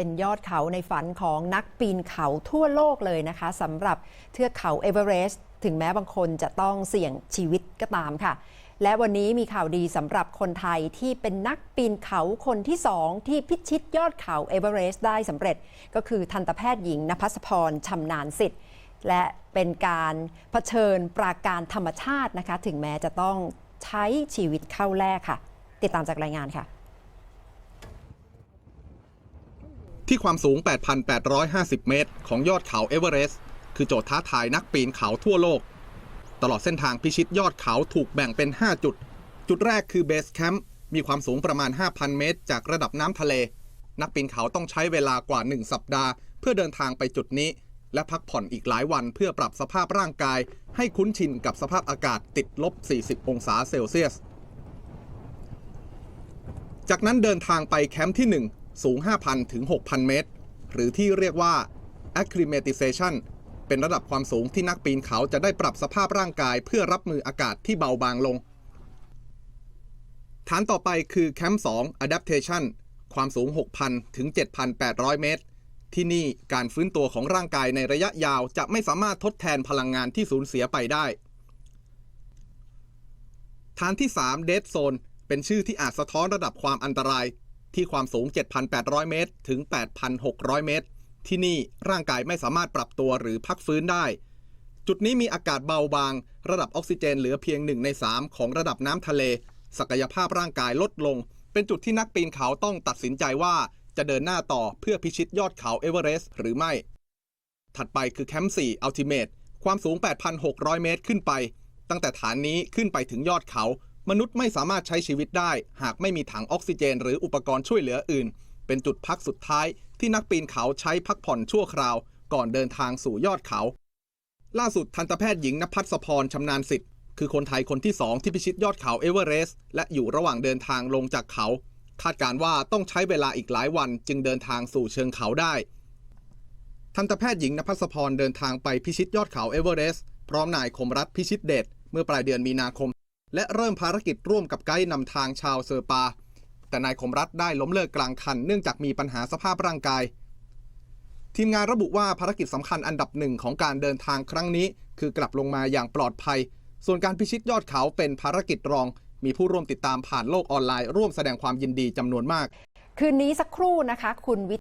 เป็นยอดเขาในฝันของนักปีนเขาทั่วโลกเลยนะคะสำหรับเทือกเขาเอเวอเรสต์ถึงแม้บางคนจะต้องเสี่ยงชีวิตก็ตามค่ะ และวันนี้มีข่าวดีสำหรับคนไทยที่เป็นนักปีนเขาคนที่สองที่พิชิตยอดเขาเอเวอเรสต์ได้สำเร็จ ก็คือทันตแพทย์หญิงนภัสพรชำนาญสิทธิ์และเป็นการเผชิญปราการธรรมชาตินะคะ ถึงแม้จะต้องใช้ชีวิตเข้าแลกค่ะ ติดตามจากรายงานค่ะ ที่ความสูง 8,850 เมตร ของยอดเขาเอเวอเรสต์คือโจทย์ท้าทายนักปีนเขาทั่วโลก ตลอดเส้นทางพิชิตยอดเขาถูกแบ่งเป็น 5 จุด จุดแรกคือเบสแคมป์มีความสูงประมาณ 5,000 เมตร จากระดับน้ำทะเล นักปีนเขาต้องใช้เวลากว่า 1 สัปดาห์ เพื่อเดินทางไปจุดนี้ และพักผ่อนอีกหลายวันเพื่อปรับสภาพร่างกาย ให้คุ้นชินกับสภาพอากาศติดลบ 40 องศาเซลเซียส จากนั้นเดินทางไปแคมป์ที่ 1 สูง 5,000 ถึง 6,000 เมตร หรือที่เรียกว่า acclimatization เป็นระดับความสูงที่นักปีนเขาจะได้ปรับสภาพร่างกายเพื่อรับมืออากาศที่เบาบางลง ฐานต่อไปคือแคมป์2 adaptation ความสูง 6,000 ถึง 7,800 เมตร ที่นี่การฟื้นตัวของร่างกายในระยะยาวจะไม่สามารถทดแทนพลังงานที่สูญเสียไปได้ ฐานที่ 3 Dead Zone เป็นชื่อที่อาจสะท้อนระดับความอันตราย ที่ความสูง 7,800 เมตร ถึง 8,600 เมตร ที่นี่ร่างกายไม่สามารถปรับตัวหรือพักฟื้นได้ จุดนี้มีอากาศเบาบาง ระดับออกซิเจนเหลือเพียง 1 ใน 3 ของระดับน้ำทะเล ศักยภาพร่างกายลดลง เป็นจุดที่นักปีนเขาต้องตัดสินใจว่าจะเดินหน้าต่อเพื่อพิชิตยอดเขาเอเวอเรสต์หรือไม่ ถัดไปคือแคมป์4 Ultimate ความสูง 8,600 เมตรขึ้นไป ตั้งแต่ฐานนี้ขึ้นไปถึงยอดเขา มนุษย์ไม่สามารถใช้ชีวิตได้ หากไม่มีถังออกซิเจน หรืออุปกรณ์ช่วยเหลืออื่น เป็นจุดพักสุดท้ายที่นักปีนเขาใช้พักผ่อนชั่วคราว ก่อนเดินทางสู่ยอดเขา ล่าสุดทันตแพทย์หญิงนภัสพรชำนาญสิทธิ์ คือคนไทยคนที่สองที่พิชิตยอดเขาเอเวอเรสต์และอยู่ระหว่างเดินทางลงจากเขา คาดการว่าต้องใช้เวลาอีกหลายวันจึงเดินทางสู่เชิงเขาได้ ทันตแพทย์หญิงนภัสพรเดินทางไปพิชิตยอดเขาเอเวอเรสต์พร้อมนายคมรัฐพิชิตเดชเมื่อปลายเดือนมีนาคม และเริ่มภารกิจร่วมกับไกด์นำทางชาวเซอร์ปา แต่นายคมรัฐได้ล้มเลิกกลางคันเนื่องจากมีปัญหาสภาพร่างกาย ทีมงานระบุว่าภารกิจสำคัญอันดับหนึ่งของการเดินทางครั้งนี้ คือกลับลงมาอย่างปลอดภัย ส่วนการพิชิตยอดเขาเป็นภารกิจรอง มีผู้ร่วมติดตามผ่านโลกออนไลน์ ร่วมแสดงความยินดีจำนวนมาก คืนนี้สักครู่นะคะ คุณวิ